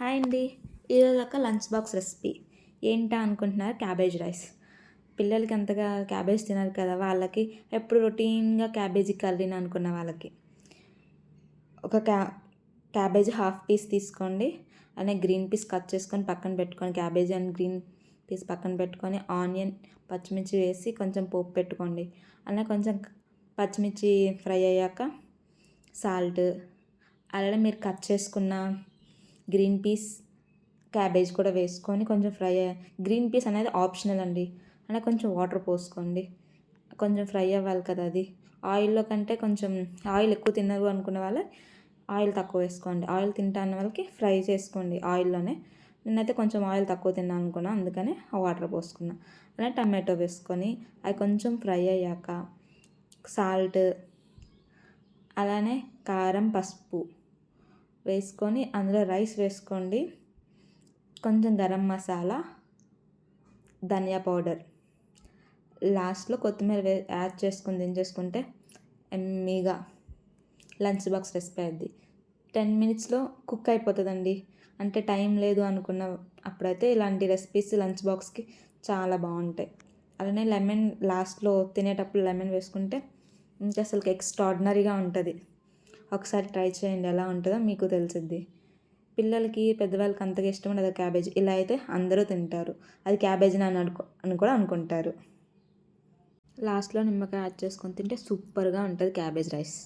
Hi అండి. ఈరోజు ఒక లంచ్ బాక్స్ రెసిపీ. ఏంటా అనుకుంటున్నారు? Cabbage rice. పిల్లలకి అంతగా క్యాబేజ్ తినరు కదా వాళ్ళకి ఎప్పుడు రొటీన్గా క్యాబేజీ కర్రీని అనుకున్న వాళ్ళకి. ఒక క్యా క్యాబేజ్ హాఫ్ పీస్ తీసుకోండి. అలానే గ్రీన్ పీస్ కట్ చేసుకొని పక్కన పెట్టుకొని క్యాబేజీ అండ్ గ్రీన్ పీస్ పక్కన పెట్టుకొని ఆనియన్ పచ్చిమిర్చి వేసి కొంచెం పోపు పెట్టుకోండి. అలానే కొంచెం పచ్చిమిర్చి ఫ్రై అయ్యాక సాల్ట్. అలానే మీరు కట్ చేసుకున్న గ్రీన్ పీస్ క్యాబేజ్ కూడా వేసుకొని కొంచెం ఫ్రై గ్రీన్ పీస్ అనేది ఆప్షనల్ అండి. అలా కొంచెం వాటర్ పోసుకోండి. కొంచెం ఫ్రై అవ్వాలి కదా అది. ఆయిల్లో కంటే కొంచెం ఆయిల్ ఎక్కువ తినరు అనుకున్న వాళ్ళు ఆయిల్ తక్కువ వేసుకోండి. ఆయిల్ తింటా అన్న వాళ్ళకి ఫ్రై చేసుకోండి ఆయిల్లోనే. నేనైతే కొంచెం ఆయిల్ తక్కువ తిన్నాను అనుకున్నా అందుకనే ఆ వాటర్ పోసుకున్నా. అలా టమాటో వేసుకొని అవి కొంచెం ఫ్రై అయ్యాక సాల్ట్ అలానే కారం పసుపు వేసుకొని అందులో రైస్ వేసుకోండి. కొంచెం గరం మసాలా ధనియా పౌడర్. లాస్ట్లో కొత్తిమీర వే యాడ్ చేసుకుని దించేసుకుంటే ఎమ్మీగా లంచ్ బాక్స్ రెసిపీ అయింది టెన్ మినిట్స్లో కుక్ అయిపోతుందండి. అంటే టైం లేదు అనుకున్న అప్పుడైతే ఇలాంటి రెసిపీస్ లంచ్ బాక్స్కి చాలా బాగుంటాయి. అలానే లెమన్ లాస్ట్లో తినేటప్పుడు లెమన్ వేసుకుంటే ఇంకా అసలు ఎక్స్ట్రాడినరీగా ఉంటుంది. ఒకసారి ట్రై చేయండి ఎలా ఉంటుందో మీకు తెలిసిద్ది. పిల్లలకి పెద్దవాళ్ళకి అంతగా ఇష్టం ఉండదు క్యాబేజ్. ఇలా అయితే అందరూ తింటారు. అది క్యాబేజ్ అని అనుకో అని కూడా అనుకుంటారు. లాస్ట్లో నిమ్మకాయ యాడ్ చేసుకొని తింటే సూపర్గా ఉంటుంది క్యాబేజ్ రైస్.